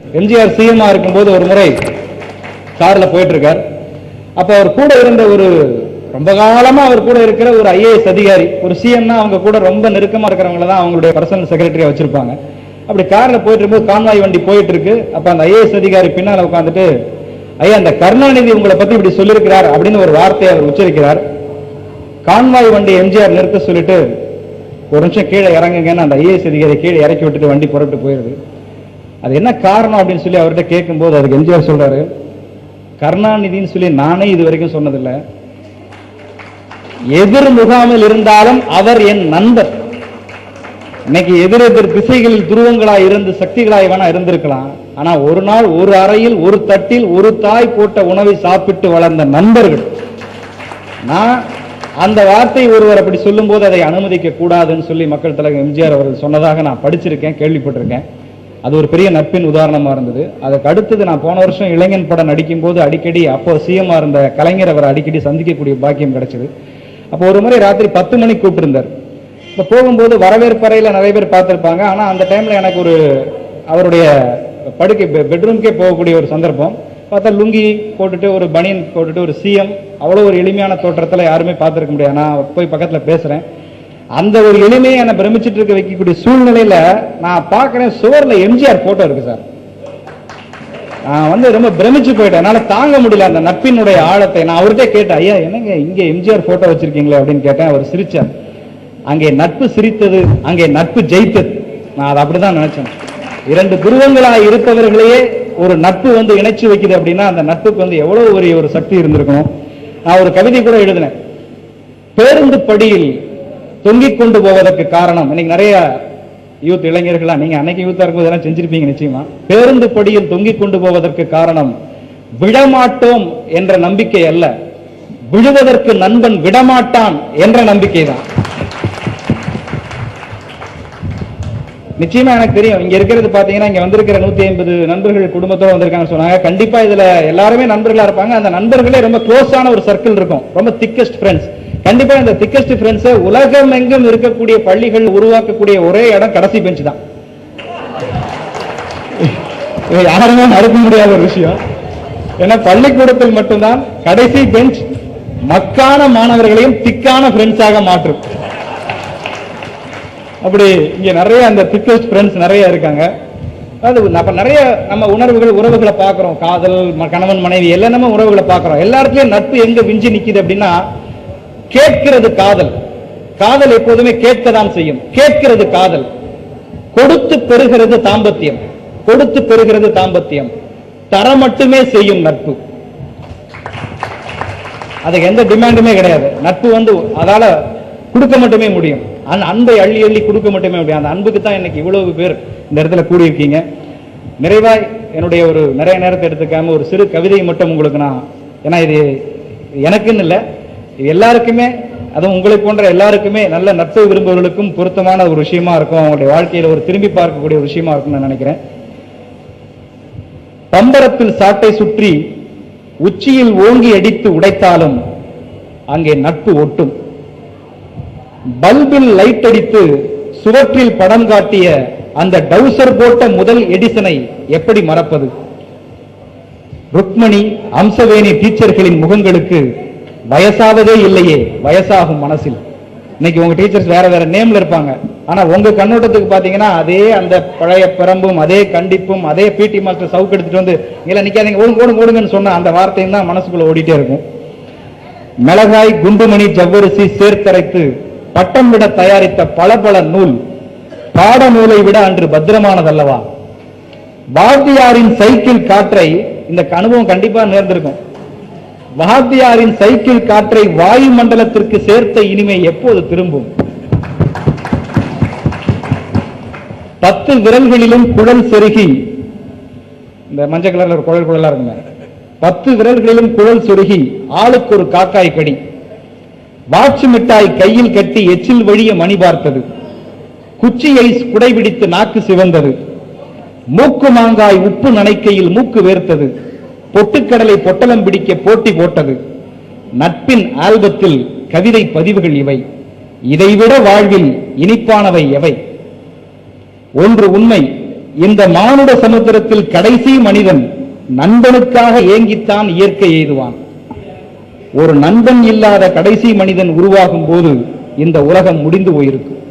எம்ஜிஆர் சிஎம்மா இருக்கும்போது ஒரு முறை கார்ல போயிட்டு இருக்கார் அப்ப அவர் கூட இருந்த ஒரு ரொம்ப காலமா அவர் கூட இருக்கிற ஒரு ஐஏஎஸ் அதிகாரி ஒரு சிஎம்னா அவங்க கூட ரொம்ப நெருக்கமா இருக்கிறவங்கள தான் அவங்களுடைய பர்சனல் செக்ரட்டரியா வச்சிருப்பாங்க. அப்படி காரில் போயிட்டு இருக்கும்போது கான்வாய் வண்டி போயிட்டு இருக்கு அப்ப அந்த ஐஏஎஸ் அதிகாரி பின்னால் உட்காந்துட்டு ஐயா அந்த கருணாநிதி உங்களை பத்தி இப்படி சொல்லியிருக்கிறார் அப்படின்னு ஒரு வார்த்தையை அவர் உச்சரிக்கிறார். கான்வாய் வண்டி எம்ஜிஆர் நிறுத்த சொல்லிட்டு ஒரு நிமிஷம் கீழே இறங்குங்கன்னு அந்த ஐஏஎஸ் அதிகாரி கீழே இறக்கி விட்டுட்டு வண்டி புறப்பட்டு போயிருது. அது என்ன காரணம் அப்படின்னு சொல்லி அவர்கிட்ட கேட்கும்போது அதுக்கு எம்ஜிஆர் சொல்றாரு. கருணாநிதின்னு சொல்லி நானே இது வரைக்கும் சொன்னதில்லை. எதிர் முகாமில் இருந்தாலும் அவர் என் நண்பர். இன்னைக்கு எதிர் எதிர் திசைகளில் துருவங்களாய் இருந்து சக்திகளாய் வேணா இருந்திருக்கலாம். ஆனா ஒரு நாள் ஒரு அறையில் ஒரு தட்டில் ஒரு தாய் போட்ட உணவை சாப்பிட்டு வளர்ந்த நண்பர்கள். நான் அந்த வார்த்தை ஒருவர் அப்படி சொல்லும்போது அதை அனுமதிக்க கூடாதுன்னு சொல்லி மக்கள் தலைவர் எம்ஜிஆர் அவர்கள் சொன்னதாக நான் படிச்சிருக்கேன் கேள்விப்பட்டிருக்கேன். அது ஒரு பெரிய நட்பின் உதாரணமா இருந்தது. அதுக்கு அடுத்தது நான் போன வருஷம் இளைஞன் படம் நடிக்கும் போது அடிக்கடி அப்போ சிஎம்ஆ இருந்த கலைஞர் அவரை அடிக்கடி சந்திக்கக்கூடிய பாக்கியம் கிடைச்சது. அப்போ ஒரு முறை ராத்திரி பத்து மணிக்கு கூப்பிட்டிருந்தார். இப்போ போகும்போது வரவேற்பறையில் நிறைய பேர் பார்த்துருப்பாங்க. ஆனால் அந்த டைமில் எனக்கு ஒரு அவருடைய படுக்கை பெட்ரூம்க்கே போகக்கூடிய ஒரு சந்தர்ப்பம். பார்த்தா லுங்கி போட்டுட்டு ஒரு பனியன் போட்டுட்டு ஒரு சிஎம் அவ்வளோ ஒரு எளிமையான தோற்றத்தில் யாருமே பார்த்துருக்க முடியாது. நான் போய் பக்கத்தில் பேசுகிறேன் அந்த ஒரு எளிமையை என்னை பிரமிச்சிட்டு இருக்க வைக்கக்கூடிய சூழ்நிலையில நான் பார்க்குறேன் சுவரில் எம்ஜிஆர் ஃபோட்டோ இருக்கு சார். நான் வந்து ரொம்ப பிரமிச்சு போயிட்டேன். என்னால தாங்க முடியல அந்த நட்பினுடைய ஆழத்தை. நான் அவர்கிட்ட கேட்டேன் ஐயா என்னங்க இங்க எம்ஜிஆர் ஃபோட்டோ வச்சிருக்கீங்களே? அப்படின்னு கேட்டேன். அவர் சிரிச்சார். அங்கே நட்பு சிரித்தது அங்கே நட்பு ஜெயித்தது. நான் அதை அப்படிதான் நினைச்சேன். இரண்டு துருவங்களாக இருப்பவர்களையே ஒரு நட்பு வந்து இணைச்சு வைக்குது அப்படின்னா அந்த நட்புக்கு வந்து எவ்வளவு ஒரு ஒரு சக்தி இருந்திருக்கணும். நான் ஒரு கவிதை கூட எழுதினேன். பேருந்து படியில் தொங்கிக் கொண்டு போவதற்கு காரணம் இன்னைக்கு நிறைய யூத் இளைஞர்களா நீங்க அன்னைக்கு யூத்தா இருக்கும்போது இதெல்லாம் செஞ்சிருப்பீங்க நிச்சயமா. பேருந்து படியில் தொங்கிக் கொண்டு போவதற்கு காரணம் விழமாட்டோம் என்ற நம்பிக்கை அல்ல. விழுவதற்கு நண்பன் விடமாட்டான் என்ற நம்பிக்கை தான் நிச்சயமா எனக்கு தெரியும். இங்க இருக்கிறது பாத்தீங்கன்னா இங்க வந்திருக்கிற நூத்தி ஐம்பது நண்பர்கள் குடும்பத்தோட வந்திருக்காங்க சொன்னாங்க. கண்டிப்பா இதுல எல்லாருமே நண்பர்களா இருப்பாங்க. அந்த நண்பர்களே ரொம்ப க்ளோஸான ஒரு சர்க்கிள் இருக்கும். ரொம்ப திக்கஸ்ட் ஃப்ரெண்ட்ஸ் கண்டிப்பா இந்த திக்கஸ்ட் ஃப்ரெண்ட்ஸ் உலகம் எங்கும் இருக்கக்கூடிய பள்ளிகள் உருவாக்கக்கூடிய ஒரே இடம் கடைசி பெஞ்ச் தான். யாருமே மறுக்க முடியாத ஒரு விஷயம். ஏன்னா பள்ளிக்கூடத்தில் மட்டும்தான் கடைசி பெஞ்ச் மக்கான மாணவர்களையும் திக்கான ஃப்ரெண்ட்ஸாக மாற்றும். அப்படி இங்க நிறைய அந்த திக்கஸ்ட் ஃப்ரெண்ட்ஸ் நிறைய இருக்காங்க. அது அப்ப நிறைய நம்ம உணர்வுகள் உறவுகளை பார்க்கறோம். காதல் கணவன் மனைவி எல்லாமே நம்ம உறவுகளை பார்க்கறோம். எல்லாத்துலயும் நட்பு எங்க விஞ்சி நிக்குது அப்படின்னா கேட்கிறது காதல். காதல் எப்போதுமே கேட்கதான் செய்யும். கேட்கிறது காதல். கொடுத்து பெறுகிறது தாம்பத்தியம். கொடுத்து பெறுகிறது தாம்பத்தியம். தர மட்டுமே செய்யும் நட்பு. அதுக்கு எந்த டிமாண்டுமே கிடையாது. நட்பு வந்து அதால கொடுக்க மட்டுமே முடியும். அந்த அன்பை அள்ளி அள்ளி கொடுக்க மட்டுமே முடியும் அந்த அன்புக்கு தான் இன்னைக்கு இவ்வளவு பேர் இந்த இடத்துல கூடியிருக்கீங்க. நிறைவாய் என்னுடைய ஒரு நிறைய நேரத்தை எடுத்துக்காம ஒரு சிறு கவிதையை மட்டும் உங்களுக்கு நான் ஏன்னா இது எனக்குன்னு இல்லை இது எல்லாருக்குமே அதுவும் உங்களை போன்ற எல்லாருக்குமே நல்ல நட்பு விரும்புவர்களுக்கும் பொருத்தமான ஒரு விஷயமா இருக்கும். அவங்களுடைய வாழ்க்கையில் ஒரு திரும்பி பார்க்கக்கூடிய ஒரு விஷயமா இருக்கும்னு நான் நினைக்கிறேன். பம்பரத்தில் சாட்டை சுற்றி உச்சியில் ஓங்கி அடித்து உடைத்தாலும் அங்கே நட்பு ஒட்டும். பல்பில் லைட் அடித்து சுவற்றில் படம் காட்டிய அந்த டவுசர் போட்ட முதல் எடிசனை எப்படி மறப்பது? ருக்மணி அம்சவேணி டீச்சர்களின் முகங்களுக்கு வயசாவதே இல்லையே வயசாகும் மனசில். இன்னைக்கு உங்க டீச்சர்ஸ் வேற வேற நேம்ல இருப்பாங்க. ஆனா உங்க கண்ணோட்டத்துக்கு பாத்தீங்கன்னா அதே அந்த பழைய பிறம்பும் அதே கண்டிப்பும் அதே பிடி மாஸ்டர் சவுக்கு எடுத்துட்டு வந்து இல்ல நிக்காதீங்க ஓடுங்க ஓடுங்க ஓடுங்கன்னு சொன்ன அந்த வார்த்தையும் தான் மனசுக்குள்ள ஓடிட்டே இருக்கும். மிளகாய் குண்டுமணி ஜவ்வரிசி சேர்த்தரைத்து பட்டம் விட தயாரித்த பல பல நூல் பாட நூலை விட அன்று பத்திரமானதல்லவா? வாத்தியாரின் சைக்கிள் காற்றை இந்த அனுபவம் கண்டிப்பா நேர்ந்திருக்கும். வாத்தியாரின் சைக்கிள் காற்றை வாயு மண்டலத்திற்கு சேர்த்த இனிமை எப்போது திரும்பும்? பத்து விரல்களிலும் குழல் செருகி இந்த மஞ்சள் கலர்ல ஒரு குழல் குழலா இருக்குங்க பத்து விரல்களிலும் குழல் சொருகி ஆளுக்கு ஒரு காக்காய் கடி. வாட்சு மிட்டாய் கையில் கட்டி எச்சில் வழிய மணி பார்த்தது. குச்சி ஐஸ் குடைபிடித்து நாக்கு சிவந்தது. மூக்கு மாங்காய் உப்பு நனைக்கையில் மூக்கு வேர்த்தது. பொட்டுக்கடலை பொட்டலம் பிடிக்க போட்டி போட்டது. நட்பின் ஆல்பத்தில் கவிதை பதிவுகள் இவை. இதைவிட வாழ்வில் இனிப்பானவை எவை? ஒன்று உண்மை. இந்த மானுட சமுத்திரத்தில் கடைசி மனிதன் நண்பனுக்காக ஏங்கித்தான் இயற்கை எய்துவான். ஒரு நண்பன் இல்லாத கடைசி மனிதன் உருவாகும் போது இந்த உலகம் முடிந்து போயிருக்கும்